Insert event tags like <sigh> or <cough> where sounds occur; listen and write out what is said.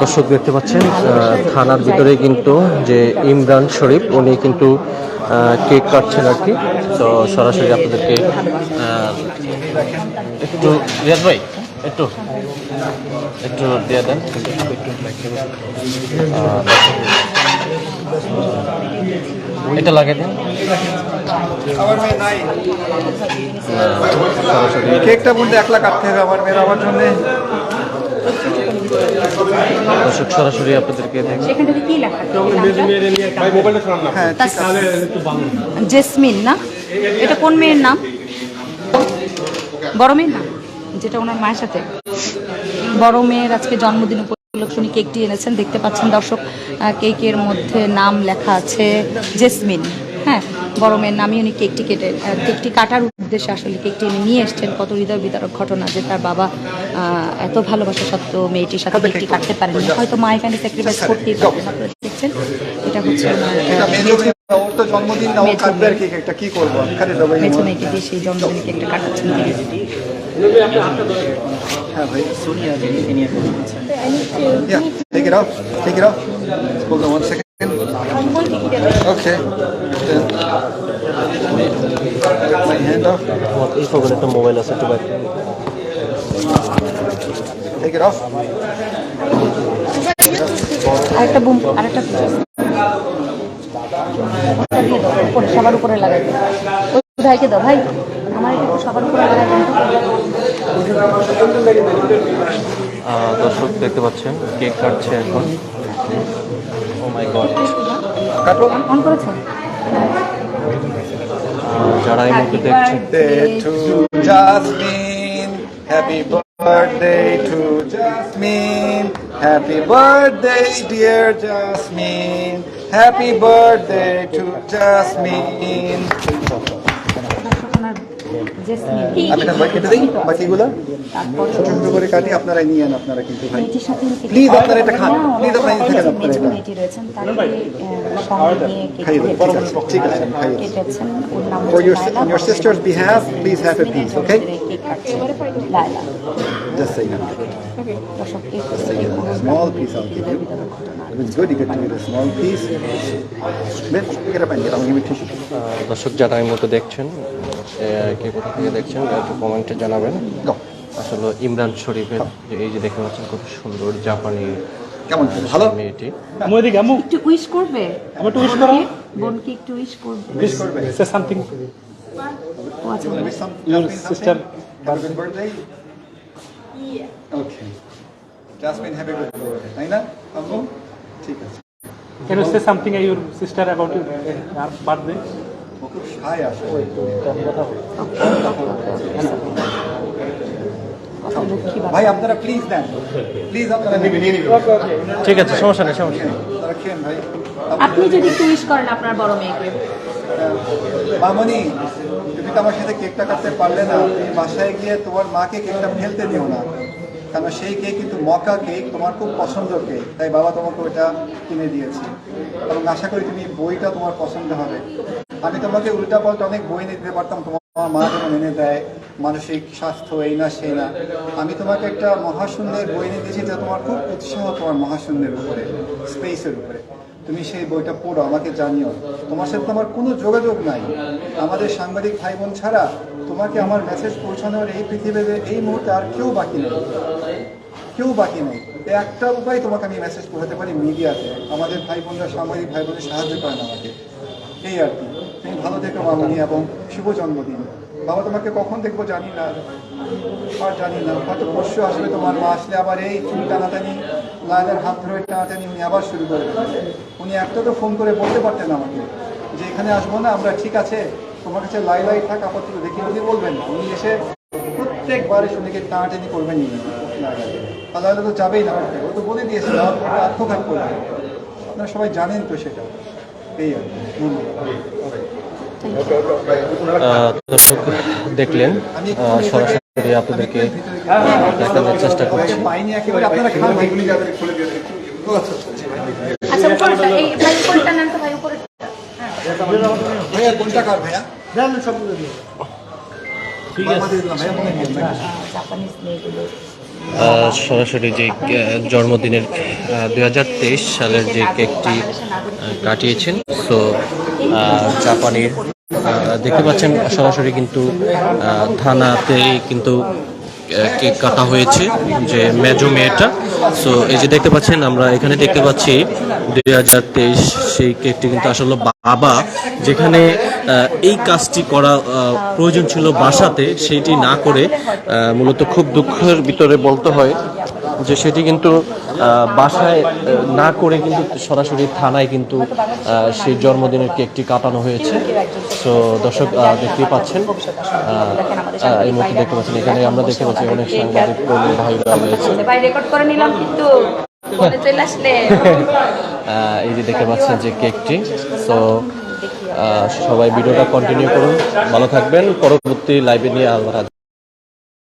দর্শক দেখতে পাচ্ছেন থানার ভিতরে কিন্তু যে ইমরান শরীফ, উনি কিন্তু কেক কাটছেন আর কি। তো সরাসরি আপনাদেরকে একটু রিয়াদ ভাই, একটু একটু দিয়ে দেন। এটা লাগিয়ে দেন। কেকটা বলতে একলা কাটতে হবে আমার মেয়ের, আমার জন্য। দর্শক সরাসরি আপনাদেরকে? হ্যাঁ জেসমিন না? এটা কোন মেয়ের নাম? বড় মেয়ের নাম? যেটা ওনার মায়ের সাথে। বড় মেয়ের আজকে জন্মদিন উপলক্ষে উনি কেকটি এনেছেন। দেখতে পাচ্ছেন দর্শক আহ, কেকের মধ্যে নাম লেখা আছে জেসমিন। হ্যাঁ বড় মেয়ের নামই উনি কেকটি কেটে কেকটি কাটার উদ্দেশ্যে আসলে কেকটি উনি নিয়ে এসছেন কত হৃদয় বিদারক ঘটনা যে তার বাবা আহ, এত ভালোবাসা সত্ত্বেও মেয়েটির সাথে কেকটি কাটতে পারেনি হয়তো মা এখানে স্যাক্রিফাইস করতেই আপনারা দেখছেন এটা হচ্ছে ওর তো জন্মদিন না ও কাটবে আর মেয়ে। কি কেকটা কি করব আমি খালি দেবো এই মেছো। মেয়েকে দিয়ে সেই জন্মদিনে কেকটা কাটাচ্ছেন হ্যাঁ ভাই Yeah, take it off. Take it off. Hold on one second. Okay. Then my hand off. Mobile আছে একটু বাইরে Take it off. আরেকটা বুম আরেকটা উপরে সবার উপরে লাগাই। ওই ভাইকে দাও ভাই আমার একটু সবার উপরে লাগাই দর্শক দেখতে পাচ্ছেন কেক কাটছে এখন মাই গড কাটো। অন করেছেন যারা এই মুহূর্তে দেখছেন birthday to Jasmine. Happy birthday, dear Jasmine. Happy birthday to Jasmine. Jasmine আমি এটা কেটে দিই বাকিগুলো ছোট ছোট করে কাটি আপনারা নিয়ে নেন আপনারা কিন্তু ভাই Please, আপনারা এটা খান। আপনারা খেতে মেজো আপনারা ঠিক আছে, Laila. sister's behalf, please have a okay? Just say that. দর্শক এই A small piece I'll give you. If it's good, you get to eat a small piece. Mitch, pick up and get, I'll give you tissue. দর্শক যারা এই মুহূর্তে দেখছেন এ, কে কোথা থেকে দেখছেন একটু কমেন্টে জানাবেন আসলে ইমরান শরীফের যে এই যে দেখতে পাচ্ছেন খুব সুন্দর জাপানি কেমন ভালো মেয়েটি এদিকে আম্মু একটু উইশ করবে আমি একটু wish করো। বোনকে একটু উইশ করবে Wish করবে সে সামথিং ও Wish some, Your something, sister. something? Have birthday? Okay. Jasmine, happy birthday. তাই না আম্মু ঠিক আছে can you say something your sister about your birthday ও ভাই আপনারা প্লিজ দেন। প্লিজ আপনারা নিয়ে ঠিক আছে সমস্যা নেই সমস্যা নেই। আপনি যদি একটু উইশ করেন আপনার বড় মেয়েকে। মামনি তুমি তো আমার সাথে কেকটা কাটতে পারলে না। তুমি বাসায় গিয়ে তোমার মাকে কেকটা ফেলতে দিও না। কারণ সেই কেক কিন্তু মকা কেক তোমার খুব পছন্দ কেক। তাই বাবা তোমাকে ওটা কিনে দিয়েছে। এবং আশা করি তুমি বইটা তোমার পছন্দ হবে। আমি তোমাকে উল্টা পাল্টা অনেক বই নিতে পারতাম, তোমার মা যেমন এনে দেয় মানসিক স্বাস্থ্য এই না, সেই না। আমি তোমাকে একটা মহাশূন্যের বই এনে দিয়েছি যা তোমার খুব উৎসাহ, তোমার মহাশূন্যের উপরে, স্পেসের উপরে। তুমি সেই বইটা পড়ো, আমাকে জানিও। তোমার সাথে আমার কোনো যোগাযোগ নাই। আমাদের সাংবাদিক ভাই বোন ছাড়া তোমাকে আমার মেসেজ পৌঁছানোর এই পৃথিবীতে এই মুহূর্তে আর কেউ বাকি নেই। কেউ বাকি নেই। একটা উপায় তোমাকে আমি মেসেজ পৌঁছাতে পারি, মিডিয়াতে। আমাদের ভাই বোনরা সাংবাদিক ভাই বোনের সাহায্য করেন আমাকে। এই আর কি। তুমি ভালো থেকো মামনি এবং শুভ জন্মদিন। বাবা, তোমাকে কখন দেখব জানি না, আর জানি না। হয়তো পরশু আসবে তোমার, মা আসলে আবার এই চুল টানাটানি লাইনের হাত ধরে টানাটানি উনি আবার শুরু করে উনি একটা তো ফোন করে বলতে পারতেন আমাকে, যে এখানে আসব না, আমরা ঠিক আছে, তোমার কাছে লাই লাই থাক, আপাতত দেখি উনি বলবেন উনি এসে প্রত্যেকবার শুনেকে টানাটানি করবেন তাহলে তো যাবেই না ও তো বলে দিয়েছিল আত্মঘাত করবে। আপনারা সবাই জানেন তো সেটা। এই আর ধন্যবাদ। দর্শক দেখলেন সরাসরি আপনাদেরকে দেখানোর চেষ্টা করছি। আচ্ছা সরাসরি যে জন্মদিনের দুই হাজার তেইশ সালের যে কেকটি কাটিয়েছেন সো জাপানির। দেখতে পাচ্ছেন সরাসরি কিন্তু থানাতেই কিন্তু কেক কাটা হয়েছে যে মেজো মেয়েটা। সো এই যে দেখতে পাচ্ছেন, আমরা এখানে দেখতে পাচ্ছি দুই হাজার তেইশ সেই কেকটি কিন্তু আসলে বাবা, যেখানে এই কাজটি করা প্রয়োজন ছিল বাসাতে সেটি না করে মূলত খুব দুঃখের ভিতরে বলতে হয়। যে সেটি কিন্তু বাসায় না করে কিন্তু সরাসরি থানায় কিন্তু আহ, সেই জন্মদিনের কেকটি কাটানো হয়েছে। সো দর্শক দেখতেই পাচ্ছেন এই মুহূর্তে দেখতে পাচ্ছেন এখানে আমরা দেখতে পাচ্ছি অনেক সাংবাদিক কর্মী রয়েছে। ভাই রেকর্ড করে নিলাম কিন্তু ফোনে চলে আসলে। <laughs> আহ, এই যে দেখতে পাচ্ছেন যে কেকটি। সো সবাই ভিডিওটা কন্টিনিউ করুন। ভালো থাকবেন। পরবর্তী লাইভে নিয়ে আবার আসব।